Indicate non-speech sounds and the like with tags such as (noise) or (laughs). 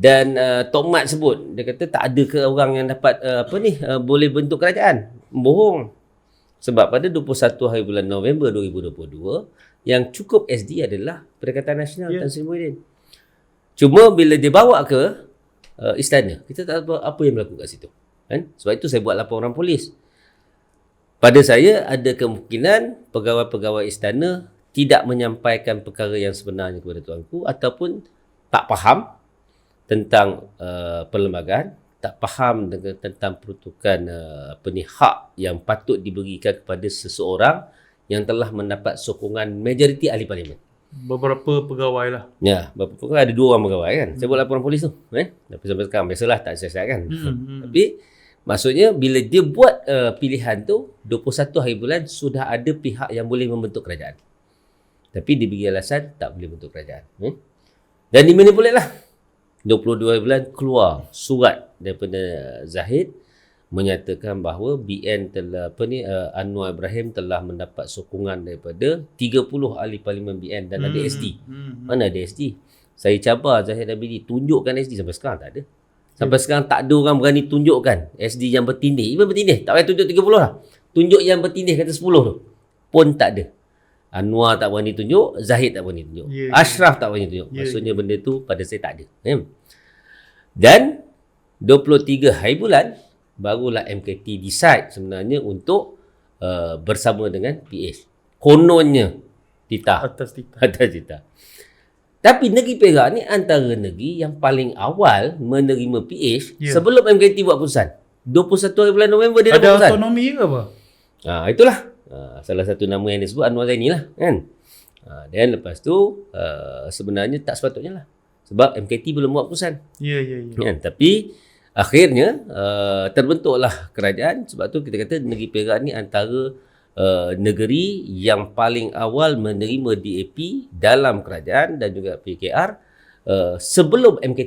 Dan uh, Tok Mat sebut, dia kata tak ada ke orang yang dapat uh, apa ni, uh, boleh bentuk kerajaan. Bohong. Sebab pada 21 hari bulan November 2022, yang cukup SD adalah Perikatan Nasional Ya. Tan Sri Muhyiddin. Cuma bila dia bawa ke uh, istana, kita tak tahu apa yang berlaku kat situ. Kan? Sebab itu saya buat laporan polis. Pada saya ada kemungkinan pegawai-pegawai istana tidak menyampaikan perkara yang sebenarnya kepada tuanku ataupun tak faham tentang uh, perlembagaan, tak faham dengan, tentang peruntukan uh, apa ni hak yang patut diberikan kepada seseorang yang telah mendapat sokongan majoriti ahli parlimen. Beberapa pegawai lah. Ya, berapa pegawai ada dua orang pegawai kan. Saya buat laporan polis tu, eh. Tapi sampai sekarang biasalah tak siasat kan. Hmm, hmm. Tapi maksudnya bila dia buat uh, pilihan tu 21 hari bulan sudah ada pihak yang boleh membentuk kerajaan. Tapi dia bagi alasan tak boleh bentuk kerajaan. Eh? Dan dimanipulate lah. 22 hari bulan keluar surat daripada Zahid menyatakan bahawa BN telah apa ni uh, Anwar Ibrahim telah mendapat sokongan daripada 30 ahli parlimen BN dan ada Hmm, SD. hmm. Mana ada SD? Saya cabar Zahid Abidi tunjukkan SD sampai sekarang tak ada. Sampai sekarang tak ada orang berani tunjukkan SD yang bertindih. Even bertindih. Tak payah tunjuk 30 lah. Tunjuk yang bertindih kata 10 tu. Pun tak ada. Anwar tak berani tunjuk. Zahid tak berani tunjuk. Ya, ya. Ashraf tak berani tunjuk. Ya, Maksudnya benda tu pada saya tak ada. Hmm. Dan 23 hari bulan barulah MKT decide sebenarnya untuk uh, bersama dengan PH. Kononnya titah Atas titah. (laughs) atas cita. Tapi negeri Perak ni antara negeri yang paling awal menerima PH Ya. sebelum MKT buat keputusan. 21 hari bulan November dia dah buat Ada keputusan. autonomi ke apa? Ha, itulah. Ha, salah satu nama yang disebut Anwar Zaini lah. Kan? Dan lepas tu uh, sebenarnya tak sepatutnya lah. Sebab MKT belum buat keputusan. Ya, ya, ya. Kan? Tapi akhirnya uh, terbentuklah kerajaan. Sebab tu kita kata negeri Perak ni antara uh, negeri yang paling awal menerima DAP dalam kerajaan dan juga PKR uh, sebelum MKT